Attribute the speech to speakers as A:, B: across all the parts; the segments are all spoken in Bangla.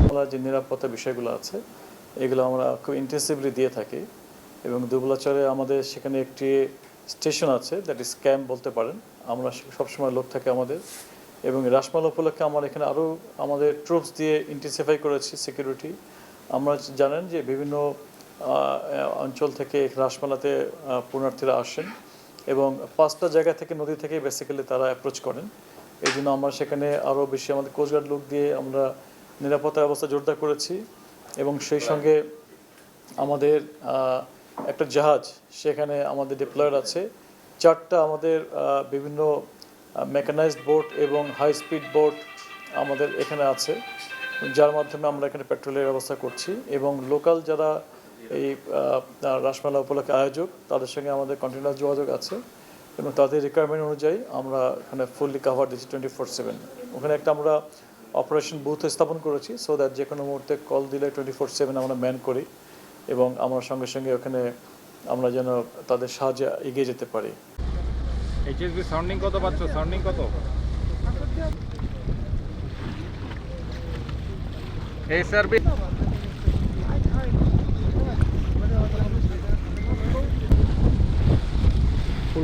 A: আমরা যে নিরাপত্তা বিষয়গুলো আছে, এগুলো আমরা খুব ইন্টেন্সিভলি দিয়ে থাকি এবং দুবলাচরে আমাদের সেখানে একটি স্টেশন আছে দ্যাট ইজ ক্যাম্প বলতে পারেন। আমরা সবসময় লোক থাকে আমাদের এবং রাসমাল উপলক্ষে আমরা এখানে আরও আমাদের ট্রুপস দিয়ে ইন্টেন্সিফাই করেছি সিকিউরিটি আমরা জানেন যে বিভিন্ন অঞ্চল থেকে রাসমালাতে পূর্ণার্থীরা আসেন এবং পাঁচটা জায়গা থেকে নদী থেকে বেসিক্যালি তারা অ্যাপ্রোচ করেন। এই জন্য আমরা সেখানে আরও বেশি আমাদের কোস্টগার্ড লোক দিয়ে আমরা নিরাপত্তা ব্যবস্থা জোরদার করেছি এবং সেই সঙ্গে আমাদের একটা জাহাজ, সেখানে আমাদের ডিপ্লয়ার আছে। চারটা আমাদের বিভিন্ন মেকানাইজড বোট এবং হাই স্পিড বোট আমাদের এখানে আছে, যার মাধ্যমে আমরা এখানে পেট্রোলের ব্যবস্থা করছি এবং লোকাল যারা এই রাসমেলা উপলক্ষে আয়োজক, তাদের সঙ্গে আমাদের কন্টিনিউয়াস যোগাযোগ আছে। এবং তাদের রিকোয়ারমেন্ট অনুযায়ী আমরা এখানে ফুললি কাভার দিচ্ছি টোয়েন্টি ফোর সেভেন ওখানে একটা আমরা অপারেশন বুথ স্থাপন করেছি সো দ্যাট যে কোনো মুহূর্তে কল দিলে টোয়েন্টি ফোর সেভেন আমরা ম্যান করি এবং আমরা সঙ্গে সঙ্গে ওখানে আমরা যেন তাদের সাহায্যে এগিয়ে যেতে পারি।
B: সাউন্ডিং কত পাচ্ছ? সাউন্ডিং কত? এই সার্ভিস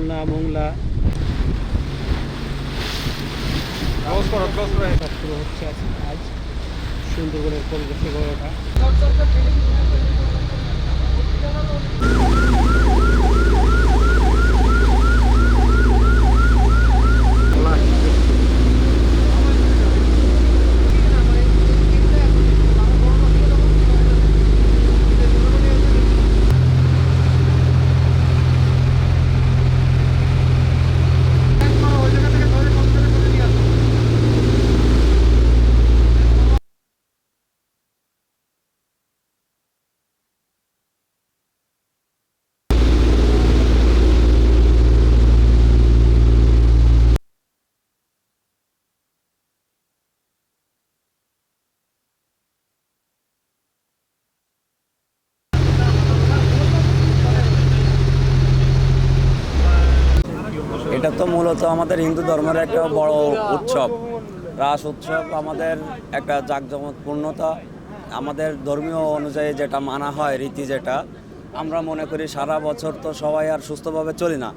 C: খুলনা মোংলা। হচ্ছে আজ। আজ সুন্দরবনের পরিবেশে গড়ে ওঠা
D: তো মূলত আমাদের হিন্দু ধর্মের একটা বড় উৎসব, রাস উৎসব, আমাদের একটা জাঁকজমকপূর্ণতা, আমাদের ধর্মীয় অনুযায়ী যেটা মানা হয়, রীতি যেটা, আমরা মনে করি সারা বছর তো সবাই আর সুস্থভাবে চলি না।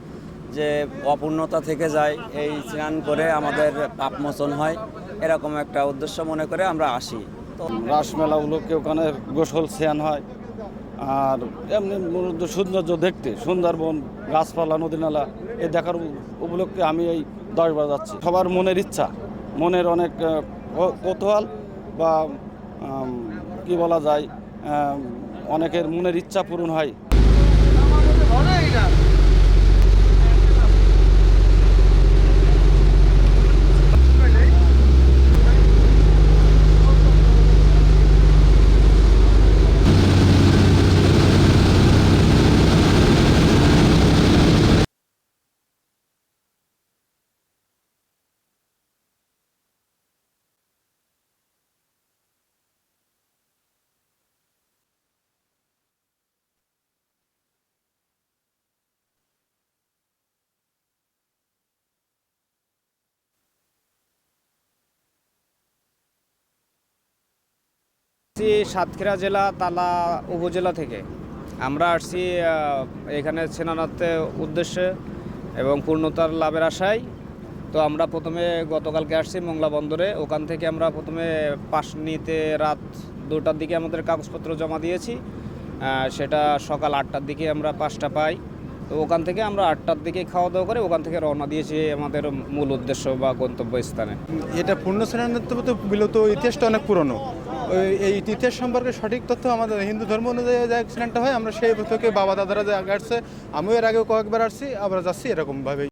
D: যে অপূর্ণতা থেকে যায়, এই স্নান করে আমাদের পাপমোচন হয়, এরকম একটা উদ্দেশ্য মনে করে আমরা আসি। তো
E: রাসমেলা উপলক্ষে ওখানে গোসল স্নান হয়। আর এমনি সৌন্দর্য দেখতে, সুন্দরবন, গাছপালা নদী নালা এ দেখার উপলক্ষে আমি এই দশবার যাচ্ছি। সবার মনের ইচ্ছা, মনের অনেক কৌতূহল বা কি বলা যায় অনেকের মনের ইচ্ছা পূরণ হয়।
F: আসছি সাতক্ষীরা জেলা তালা উপজেলা থেকে। আমরা আসছি এখানে সেনানাথে উদ্দেশ্যে এবং পূর্ণতার লাভের আশায়। তো আমরা প্রথমে গতকালকে আসছি মংলা বন্দরে। ওখান থেকে আমরা প্রথমে পাশ নিতে রাত দুটার দিকে আমাদের কাগজপত্র জমা দিয়েছি। সেটা সকাল আটটার দিকে আমরা পাঁচটা পাই। তো ওখান থেকে আমরা আটটার দিকে খাওয়া দাওয়া করে ওখান থেকে রওনা দিয়েছি আমাদের মূল উদ্দেশ্য বা গন্তব্যস্থানে।
G: এটা পূর্ণ সেনানিত্য তো মূলত ইতিহাসটা অনেক পুরনো। এই ইতিহাস সম্পর্কে সঠিক তথ্য আমাদের হিন্দু ধর্ম অনুযায়ী যে অ্যাক্সিডেন্টটা হয়, আমরা সেই থেকে বাবা দাদারা যে আগে আসছে, আমিও এর আগেও কয়েকবার আসছি আমরা যাচ্ছি এরকমভাবেই।